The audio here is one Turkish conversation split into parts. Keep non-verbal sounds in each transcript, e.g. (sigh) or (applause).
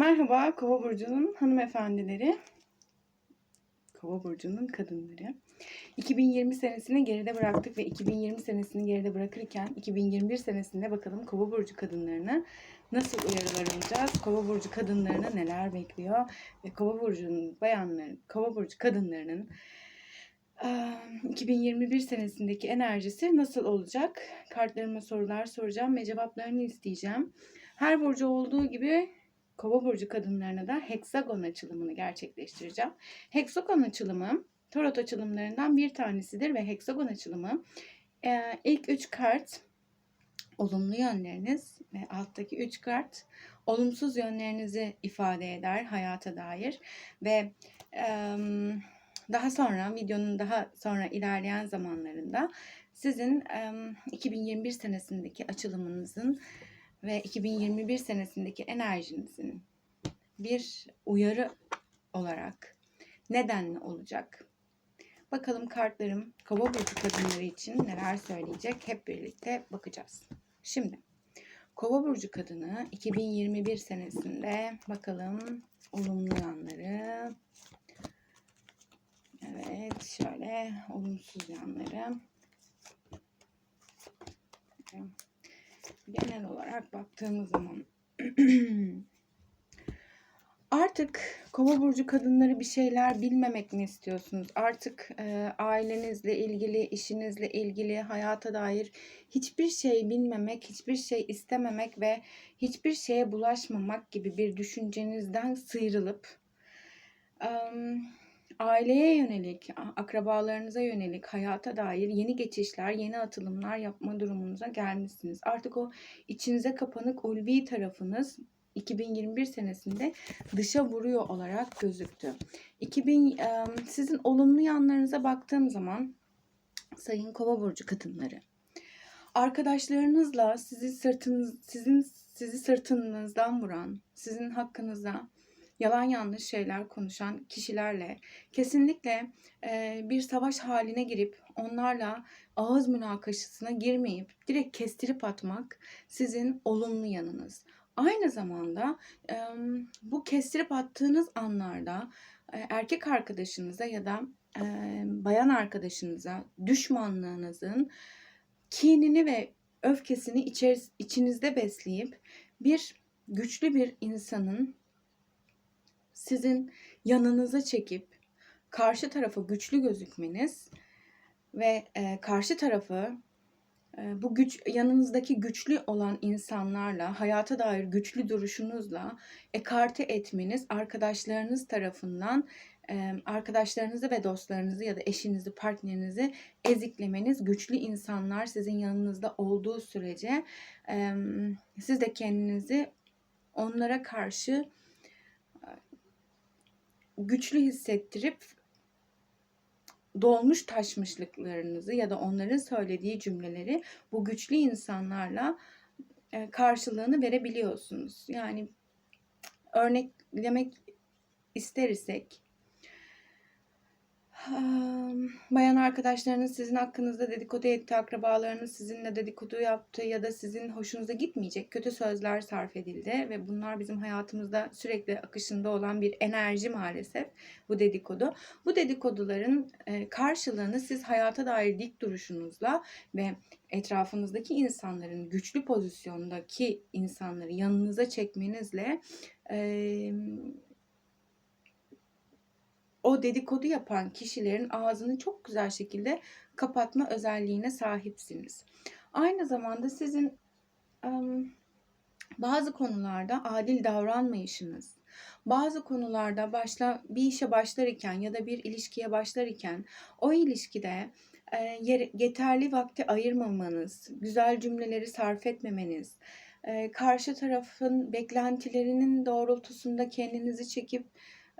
Merhaba Kova burcunun hanımefendileri. Kova burcunun kadınları. 2020 senesini geride bıraktık ve 2020 senesini geride bırakırken 2021 senesinde bakalım Kova burcu kadınlarına nasıl uyarılar alacağız? Kova burcu kadınlarına neler bekliyor? Ve Kova burcunun bayanları, Kova burcu kadınlarının eee, 2021 senesindeki enerjisi nasıl olacak? Kartlarıma sorular soracağım ve cevaplarını isteyeceğim. Her burcu olduğu gibi Kova burcu kadınlarına da heksagon açılımını gerçekleştireceğim. Heksagon açılımı tarot açılımlarından bir tanesidir ve heksagon açılımı e, ilk 3 kart olumlu yönleriniz ve alttaki 3 kart olumsuz yönlerinizi ifade eder hayata dair ve e, daha sonra videonun daha sonra ilerleyen zamanlarında sizin e, 2021 senesindeki açılımınızın ve 2021 senesindeki enerjinizin bir uyarı olarak nedenli olacak? Bakalım kartlarım Kova burcu kadınları için neler söyleyecek hep birlikte bakacağız. Şimdi Kova burcu kadını 2021 senesinde bakalım olumlu yanları. Evet, şöyle olumsuz yanları. Genel olarak baktığımız zaman (clears throat) Artık Kova burcu kadınları bir şeyler bilmemek mi istiyorsunuz? Artık e, ailenizle ilgili, işinizle ilgili, hayata dair hiçbir şey bilmemek, hiçbir şey istememek ve hiçbir şeye bulaşmamak gibi bir düşüncenizden sıyrılıp e, aileye yönelik, akrabalarınıza yönelik, hayata dair yeni geçişler, yeni atılımlar yapma durumunuza gelmişsiniz. Artık o içinize kapanık ulvi tarafınız 2021 senesinde dışa vuruyor olarak gözüktü. 2000 sizin olumlu yanlarınıza baktığım zaman sayın Kova burcu kadınları arkadaşlarınızla sizi sırtınız sizin sizi sırtınızdan vuran, sizin hakkınızda yalan yanlış şeyler konuşan kişilerle kesinlikle e, bir savaş haline girip onlarla ağız münakaşasına girmeyip direkt kestirip atmak sizin olumlu yanınız. Aynı zamanda e, bu kestirip attığınız anlarda e, erkek arkadaşınıza ya da e, bayan arkadaşınıza düşmanlığınızın kinini ve öfkesini içer, içinizde besleyip bir güçlü bir insanın sizin yanınıza çekip karşı tarafa güçlü gözükmeniz ve e, karşı tarafı e, bu güç yanınızdaki güçlü olan insanlarla hayata dair güçlü duruşunuzla ekarte etmeniz arkadaşlarınız tarafından e, arkadaşlarınızı ve dostlarınızı ya da eşinizi partnerinizi eziklemeniz güçlü insanlar sizin yanınızda olduğu sürece e, siz de kendinizi onlara karşı güçlü hissettirip dolmuş taşmışlıklarınızı ya da onların söylediği cümleleri bu güçlü insanlarla e, karşılığını verebiliyorsunuz. Yani örneklemek istersek bayan arkadaşlarınız sizin hakkınızda dedikodu etti, akrabalarınız sizinle dedikodu yaptı ya da sizin hoşunuza gitmeyecek kötü sözler sarf edildi ve bunlar bizim hayatımızda sürekli akışında olan bir enerji maalesef bu dedikodu. Bu dedikoduların karşılığını siz hayata dair dik duruşunuzla ve etrafınızdaki insanların güçlü pozisyondaki insanları yanınıza çekmenizle o dedikodu yapan kişilerin ağzını çok güzel şekilde kapatma özelliğine sahipsiniz. Aynı zamanda sizin um, bazı konularda adil davranmayışınız, bazı konularda başla bir işe başlarken ya da bir ilişkiye başlarken o ilişkide e, yeterli vakti ayırmamanız, güzel cümleleri sarf etmemeniz, e, karşı tarafın beklentilerinin doğrultusunda kendinizi çekip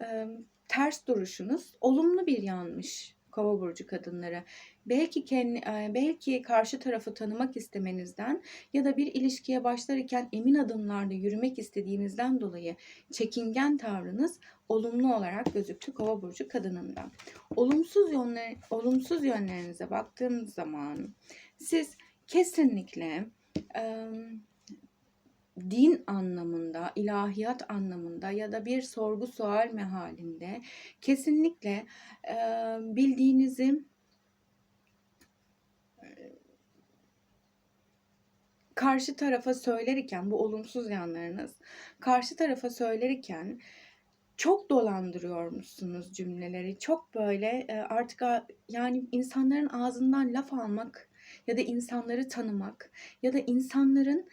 e, ters duruşunuz olumlu bir yanmış Kova burcu kadınları. Belki kendi, belki karşı tarafı tanımak istemenizden ya da bir ilişkiye başlarken emin adımlarla yürümek istediğinizden dolayı çekingen tavrınız olumlu olarak gözüktü Kova burcu kadınında. Olumsuz yönler, olumsuz yönlerinize baktığımız zaman siz kesinlikle din anlamında, ilahiyat anlamında ya da bir sorgu sual mehalinde kesinlikle e, bildiğinizi karşı tarafa söylerken bu olumsuz yanlarınız karşı tarafa söylerken çok dolandırıyormuşsunuz cümleleri. Çok böyle artık yani insanların ağzından laf almak ya da insanları tanımak ya da insanların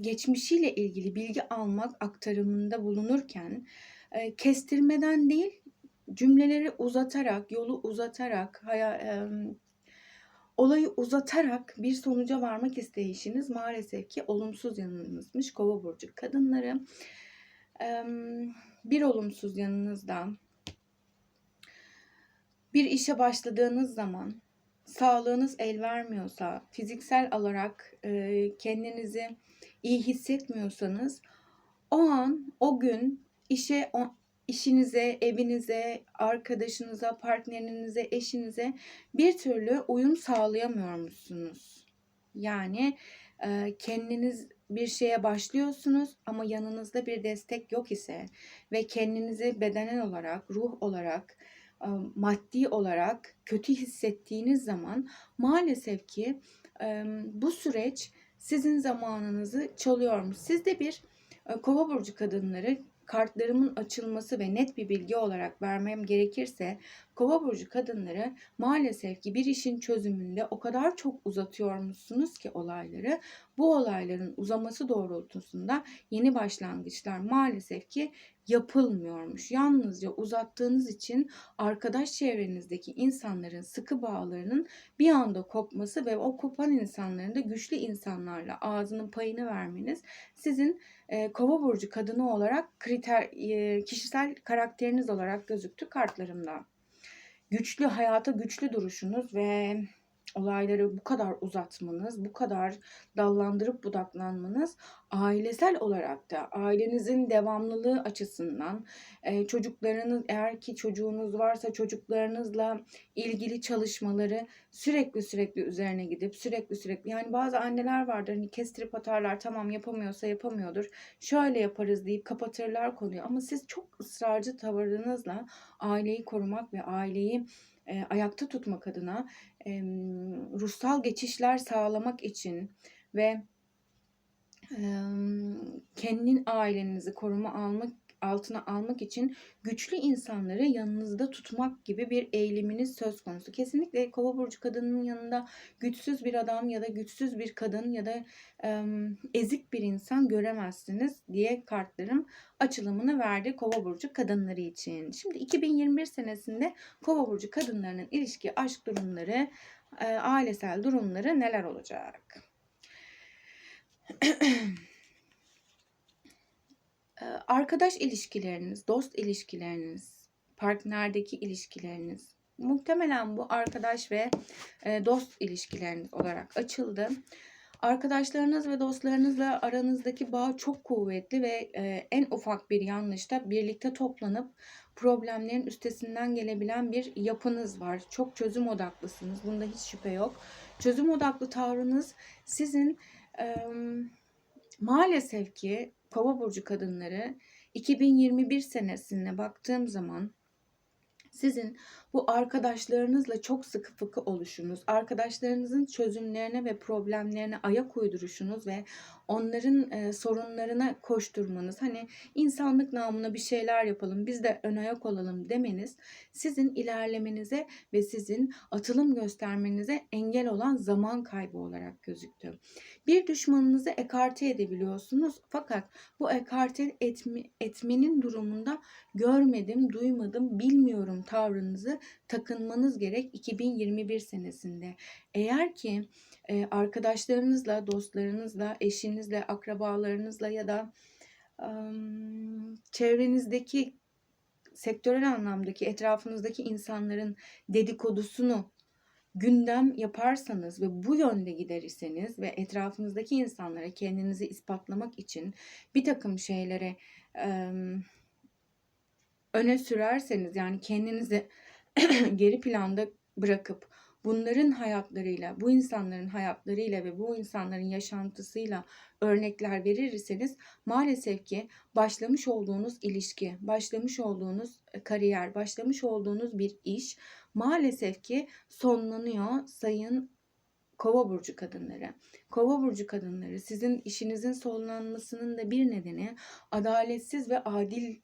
geçmişiyle ilgili bilgi almak aktarımında bulunurken e, kestirmeden değil cümleleri uzatarak, yolu uzatarak, haya, olayı uzatarak bir sonuca varmak isteyişiniz maalesef ki olumsuz yanınızmış kova burcu kadınları. Bir olumsuz yanınız da bir işe başladığınız zaman sağlığınız el vermiyorsa, fiziksel olarak e, kendinizi iyi hissetmiyorsanız o an, o gün işe, o, işinize, evinize, arkadaşınıza, partnerinize, eşinize bir türlü uyum sağlayamıyormuşsunuz. Yani e, kendiniz bir şeye başlıyorsunuz ama yanınızda bir destek yok ise ve kendinizi bedenen olarak, ruh olarak, maddi olarak kötü hissettiğiniz zaman maalesef ki e, bu süreç sizin zamanınızı çalıyormuş. Siz de bir e, kova burcu kadınları kartlarımın açılması ve net bir bilgi olarak vermem gerekirse kova burcu kadınları maalesef ki bir işin çözümünde o kadar çok uzatıyormuşsunuz ki olayları bu olayların uzaması doğrultusunda yeni başlangıçlar maalesef ki yapılmıyormuş. Yalnızca uzattığınız için arkadaş çevrenizdeki insanların sıkı bağlarının bir anda kopması ve o kopan insanların da güçlü insanlarla ağzının payını vermeniz sizin e, kova burcu kadını olarak kriter e, kişisel karakteriniz olarak gözüktü kartlarımda. Güçlü hayata güçlü duruşunuz ve olayları bu kadar uzatmanız, bu kadar dallandırıp budaklanmanız ailesel olarak da ailenizin devamlılığı açısından e, çocuklarınız eğer ki çocuğunuz varsa çocuklarınızla ilgili çalışmaları sürekli sürekli üzerine gidip sürekli sürekli yani bazı anneler vardır hani kestirip atarlar tamam yapamıyorsa yapamıyordur şöyle yaparız deyip kapatırlar konuyu. Ama siz çok ısrarcı tavırınızla aileyi korumak ve aileyi e, ayakta tutmak adına e, ruhsal geçişler sağlamak için ve kendin ailenizi koruma almak altına almak için güçlü insanları yanınızda tutmak gibi bir eğiliminiz söz konusu. Kesinlikle kova burcu kadının yanında güçsüz bir adam ya da güçsüz bir kadın ya da e, ezik bir insan göremezsiniz diye kartlarım açılımını verdi kova burcu kadınları için. Şimdi 2021 senesinde kova burcu kadınlarının ilişki, aşk durumları, e, ailesel durumları neler olacak? (clears throat) Arkadaş ilişkileriniz, dost ilişkileriniz, partnerdeki ilişkileriniz muhtemelen bu arkadaş ve dost ilişkileriniz olarak açıldı. Arkadaşlarınız ve dostlarınızla aranızdaki bağ çok kuvvetli ve en ufak bir yanlışta birlikte toplanıp problemlerin üstesinden gelebilen bir yapınız var. Çok çözüm odaklısınız. Bunda hiç şüphe yok. Çözüm odaklı tavrınız sizin maalesef ki Kova burcu kadınları 2021 senesine baktığım zaman sizin bu arkadaşlarınızla çok sıkı fıkı oluşunuz, arkadaşlarınızın çözümlerine ve problemlerine ayak uyduruşunuz ve onların e, sorunlarına koşturmanız, hani insanlık namına bir şeyler yapalım, biz de ön ayak olalım demeniz sizin ilerlemenize ve sizin atılım göstermenize engel olan zaman kaybı olarak gözüktü. Bir düşmanınızı ekarte edebiliyorsunuz fakat bu ekarte etme, etmenin durumunda görmedim, duymadım, bilmiyorum tavrınızı takınmanız gerek 2021 senesinde. Eğer ki e, arkadaşlarınızla, dostlarınızla, eşinizle, akrabalarınızla ya da e, çevrenizdeki sektörel anlamdaki etrafınızdaki insanların dedikodusunu gündem yaparsanız ve bu yönde giderirseniz ve etrafınızdaki insanlara kendinizi ispatlamak için bir takım şeylere e, öne sürerseniz yani kendinizi (clears throat) geri planda bırakıp bunların hayatlarıyla, bu insanların hayatlarıyla ve bu insanların yaşantısıyla örnekler verirseniz maalesef ki başlamış olduğunuz ilişki, başlamış olduğunuz e, kariyer, başlamış olduğunuz bir iş maalesef ki sonlanıyor sayın Kova burcu kadınları. Kova burcu kadınları sizin işinizin sonlanmasının da bir nedeni adaletsiz ve adil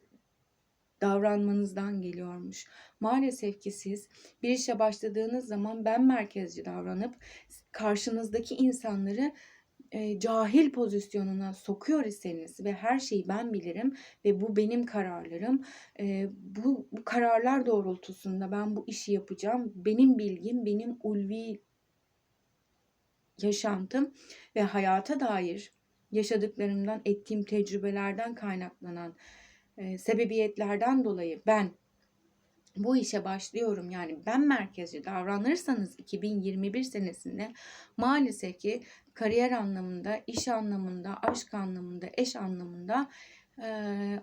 davranmanızdan geliyormuş. Maalesef ki siz bir işe başladığınız zaman ben merkezci davranıp karşınızdaki insanları e, cahil pozisyonuna sokuyor iseniz ve her şeyi ben bilirim ve bu benim kararlarım. E, bu, bu kararlar doğrultusunda ben bu işi yapacağım. Benim bilgim, benim ulvi yaşantım ve hayata dair yaşadıklarımdan, ettiğim tecrübelerden kaynaklanan e, sebebiyetlerden dolayı ben bu işe başlıyorum. Yani ben merkezci davranırsanız 2021 senesinde maalesef ki kariyer anlamında, iş anlamında, aşk anlamında, eş anlamında e,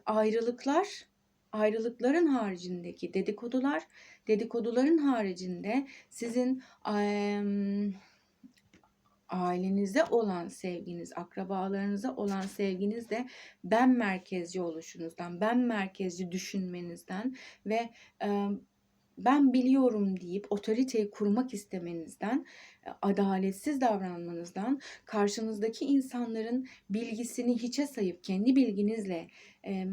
ayrılıklar, ayrılıkların haricindeki dedikodular, dedikoduların haricinde sizin e, ailenize olan sevginiz, akrabalarınıza olan sevginiz de ben merkezci oluşunuzdan, ben merkezci düşünmenizden ve e, ben biliyorum deyip otoriteyi kurmak istemenizden, adaletsiz davranmanızdan, karşınızdaki insanların bilgisini hiçe sayıp kendi bilginizle e,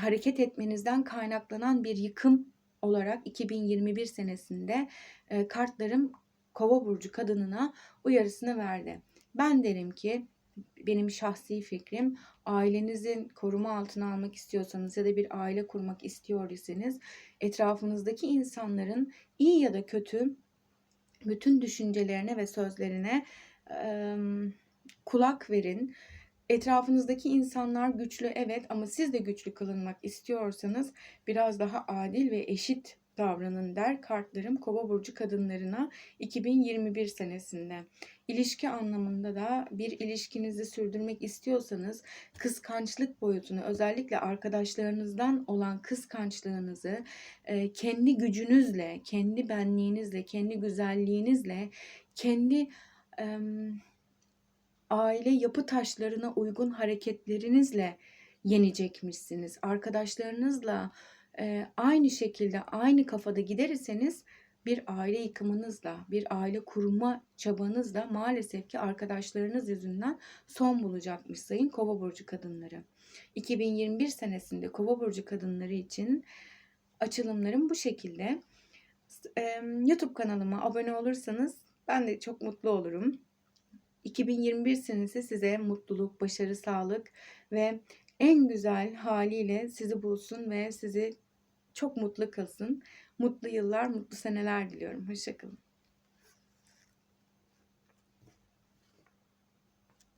hareket etmenizden kaynaklanan bir yıkım olarak 2021 senesinde e, kartlarım Kova burcu kadınına uyarısını verdi. Ben derim ki benim şahsi fikrim ailenizin koruma altına almak istiyorsanız ya da bir aile kurmak istiyor iseniz etrafınızdaki insanların iyi ya da kötü bütün düşüncelerine ve sözlerine e, kulak verin. Etrafınızdaki insanlar güçlü evet ama siz de güçlü kılınmak istiyorsanız biraz daha adil ve eşit davranın der kartlarım kova burcu kadınlarına 2021 senesinde. İlişki anlamında da bir ilişkinizi sürdürmek istiyorsanız kıskançlık boyutunu özellikle arkadaşlarınızdan olan kıskançlığınızı e, kendi gücünüzle, kendi benliğinizle, kendi güzelliğinizle, kendi aile yapı taşlarına uygun hareketlerinizle yenecekmişsiniz. Arkadaşlarınızla aynı şekilde aynı kafada giderseniz bir aile yıkımınızla, bir aile kurma çabanızla maalesef ki arkadaşlarınız yüzünden son bulacakmış sayın Kova burcu kadınları. 2021 senesinde Kova burcu kadınları için açılımlarım bu şekilde. YouTube kanalıma abone olursanız ben de çok mutlu olurum. 2021 senesi size mutluluk, başarı, sağlık ve en güzel haliyle sizi bulsun ve sizi çok mutlu kılsın. Mutlu yıllar, mutlu seneler diliyorum. Hoşçakalın.